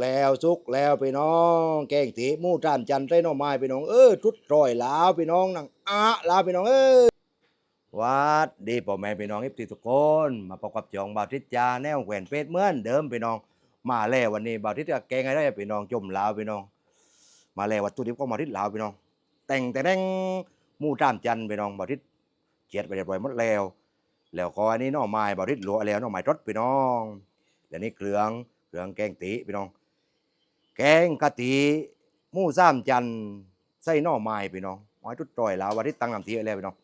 แล้วสุกแล้วพี่น้อง แกงตีมูจานจันทร์ไส้หน่อไม้พี่น้องเออทุดรอยล้วพี่น้องนังอะล้วพี่น้องเออวัดดีพ่อแม่พี่น้องอิฟติทุกคนมาพบกับจองบาวทิศจาแนวแขวนเพชรเหมือนเดิมพี่น้อง มาแล้ววันนี้บาวทิศจะแกงอะไรพี่น้องจมลาวพี่น้อง มาแล้ววัตถุดิบก็มาทิศลาวพี่น้อง แต่งแต่แดงมูจานจันพี่น้องบาวทิศเจ็ดไปเรียบร้อยหมดแล้ว แล้วก็อันนี้หน่อไม้บาวทิศหลัวแล้วหน่อไม้รสพี่น้องแล้วนี่เครื่องเครื่องแกงตีพี่น้อง แกงกะทิหมูสามจันใส่น่อไม้พี่น้องไม้ทุดตรอยลาววันที่ตั้งน้ำตีไว้แล้วพี่น้อง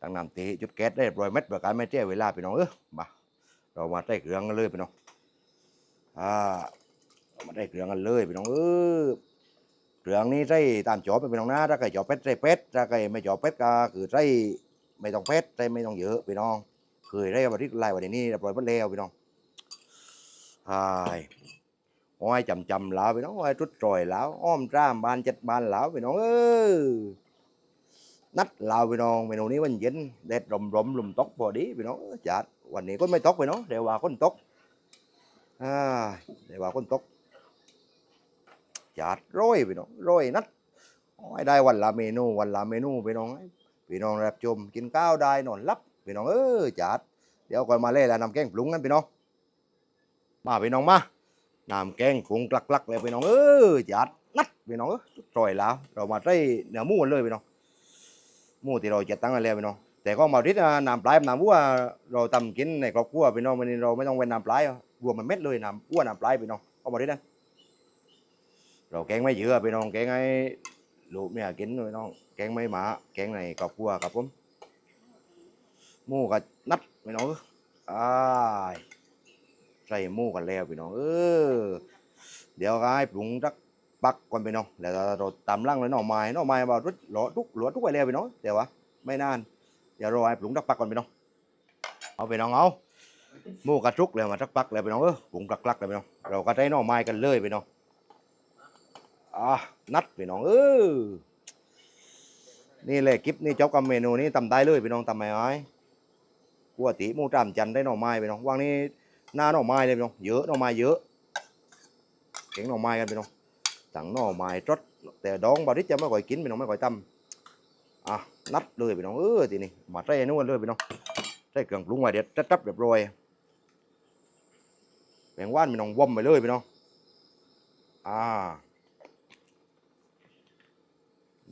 ตั้งน้ำตีจุดแก๊สได้ร้อยเม็ดประการไม่เจ้เวลาพี่น้องเออมาเรามาได้เครื่องกันเลยพี่น้องอ่าเรามาได้เครื่องกันเลยพี่น้องเออเครื่องนี้ใส่ตามจอบไปพี่น้องนะถ้าใครจอบเป็ดใส่เป็ดถ้าใครไม่จอบเป็ดก็คือใส่ไม่ต้องเป็ดใส่ไม่ต้องเยอะพี่น้องเคยได้วันที่ไล่วันนี้เรียบร้อยหมดแล้วพี่น้องใช่ โอ้ยจำจำ lão พี่น้องโอ้ยทุด trồi lão อ้อมจ้ามบานเจ็ดบาน lão พี่น้องเออนัด lão พี่น้องเมนูนี้มันเย็นแดดร่มร่มลมตกพอดีพี่น้องจัดวันนี้ก็ไม่ตกพี่น้องเดี๋ยวว่าคนตกอ่าเดี๋ยวว่าคนตกจัดร้อยพี่น้องร้อยนัดโอ้ยได้วันละเมนูวันละเมนูพี่น้องพี่น้องรับชมกินข้าวได้นอนหลับพี่น้องเออจัดเดี๋ยวก่อนมาเล่แล้วนำแกงปรุงกันพี่น้องมาพี่น้องมา น้ำแกงคงกลักๆเลยพี่น้องเออจัดนัดพี่น้องเออร่อยแล้ว เรามาได้เนื้อหมูกันเลยพี่น้องหมูที่เราจะตั้งกันแล้วพี่น้องแต่ก็มาทิศน้ำปลายน้ำวัวเราทำกินในครอบครัวพี่น้องวันนี้เราไม่ต้องเว้นน้ำปลายรวมมันเม็ดเลยน้ำวัวน้ำปลายพี่น้องก็มาทิศนั้นเราแกงไม่เยอะพี่น้องแกงให้ลูกเมียกินพี่น้อง แกงไม่หมา แกงในครอบครัวครับผมหมูกับนัดพี่น้องเอออ้า ใส่หมูกันแล้วพี่น้องเออเดี๋ยวก็ให้ปรุงสักปักก่อนพี่น้องแล้วเราตำล่างเลยหน่อไม้หน่อไม้บารถหลอทุกหลวทุกไปแล้วพี่น้องเดี๋ยววะไม่นานเดี๋ยวรอให้ปรุงสักปักก่อนพี่น้องเอาพี่น้องเอาหมูกระทุกแล้วมาสักปักแล้วพี่น้องเออปรุงกลักๆแล้วพี่น้องเราก็ได้หน่อไม้กันเลยพี่น้องอะนัดพี่น้องเออนี่เลยคลิปนี้จบกับเมนูนี้ทำได้เลยพี่น้องทำไมไอ้กัวตีหมูจามจันได้หน่อไม้พี่น้องว่างนี้ หน้าหน่อไม้เลยพี่น้องเยอะหน่อไม้เยอะเก่งหน่อไม้กันพี่น้องสั่งหน่อไม้รสแต่ดองบาริสจะไม่ค่อยกินพี่น้องไม่ค่อยตำอะนัดเลยพี่น้องเออทีนี้มาใส่นู่นเลยพี่น้องใส่เครื่องปรุงไว้เด็ดจับเรียบร้อยแบงว่านพี่น้องว่อมไปเลยพี่น้องอ่า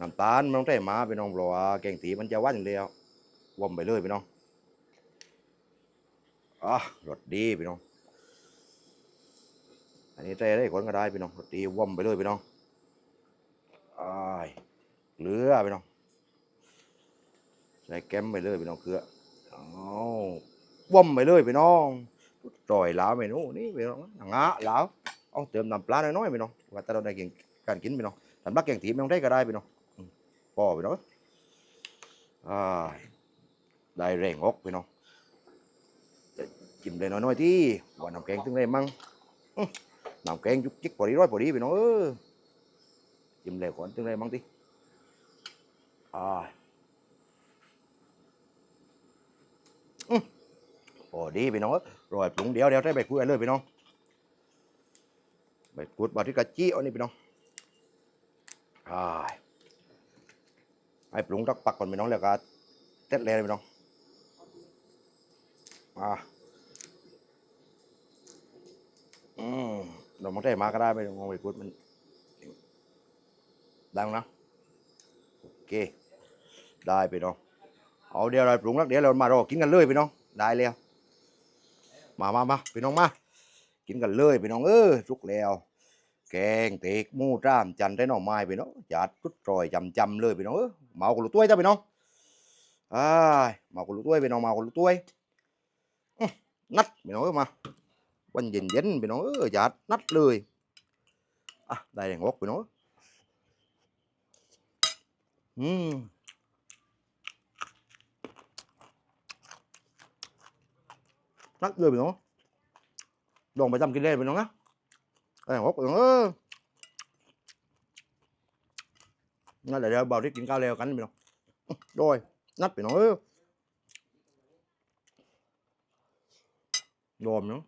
น้ำตาลไม่ต้องใส่มาพี่น้องเพราะว่าแกงตีมันจะว่านอย่างเดียวว่อมไปเลยพี่น้อง อะรสดีพี่น้อง อันนี้ใจได้คนก็ได้พี่น้องรสดีว่อมไปเลยพี่น้องอ้ายเกลือพี่น้องใส่แก้มไปเลยพี่น้องเกลือเอาว่อมไปเลยพี่น้องจอยลาวเมนูนี่พี่น้องงะลาวเอาเติมน้ำปลาน้อยๆพี่น้องว่าแต่เราได้กินการกินพี่น้องสำหรับแกงถีไม่ต้องได้ก็ได้พี่น้องพอพี่น้องอ้าได้แรงอกพี่น้อง จิ้มเลยน้อยๆที่ว่าน้ำแกงถึงได้มั่งน้ำแกงจุกจิกพอดีร้อยพอดีพี่น้องเออจิ้มเลยก่อนถึงได้มั่งที่อ่าพอดีพี่น้องเอ้ยรอยปรุงเดียวเดียวได้ใบกล้ยเลยพี่น้องใบกรูดบาที่กะจี้อานี่พี่น้องอ่าให้ปรุงตักปักก่อนพี่น้องแล้วก็เต็ดเลยพี่น้อง อ่าอืมเราไม่ได้มาก็ได้ไม่ต้องเอาไปพูดมันดังนะโอเค ได้พี่น้องเอาเดี๋ยวเราปรุงแล้วเดี๋ยวเรามารอกินกันเลยพี่น้องได้แล้วมามามาพี่น้องมากินกันเลยพี่น้องเออสุกแล้ว แกงเต็กหมูจ้ามจันได้หน่อไม้พี่น้องจัดทุดรอยจำจำๆเลยพี่น้องเออเมาคนละถ้วยจ้าพี่น้องอ้าเมาคนละถ้วยพี่น้องเมาคนละถ้วย อื้อนัดพี่น้องเออมาวันเย็นเย็นๆพี่น้องเออจัดนัดเลยอะได้แรงอกพี่น้องอื ยอมเนาะ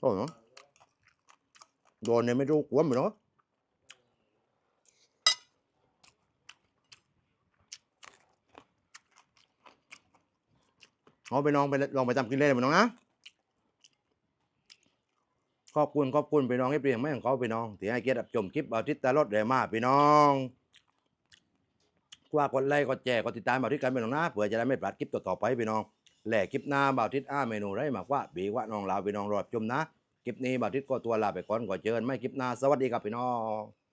そうなどうねめろくわむなเอาไปลองไปลองไปจำกินเล่นเหมันน้องนะ ขอบคุณขอบคุณพี่น้องให้เปลี่ยนไม่ของเขาพี่น้องที่ให้เกียรติรับชมคลิปเอาทิตย์ตลอดเลยมาพี่น้องกว่ากดไลค์กดแชร์กดติดตามเอาทิตกันพี่น้องนะเผื่อจะได้ไม่พลาดคลิปต่อๆไปพี่น้องแหล่คลิปหน้าบ่าวทิศอ้าเมนูไรมากว่าบีว่าน้องลาวพี่น้องรอดชมนะคลิปนี้บ่าวทิศก็ตัวลาไปก่อนก่อนเจอกันไม่คลิปหน้าสวัสดีครับพี่น้อง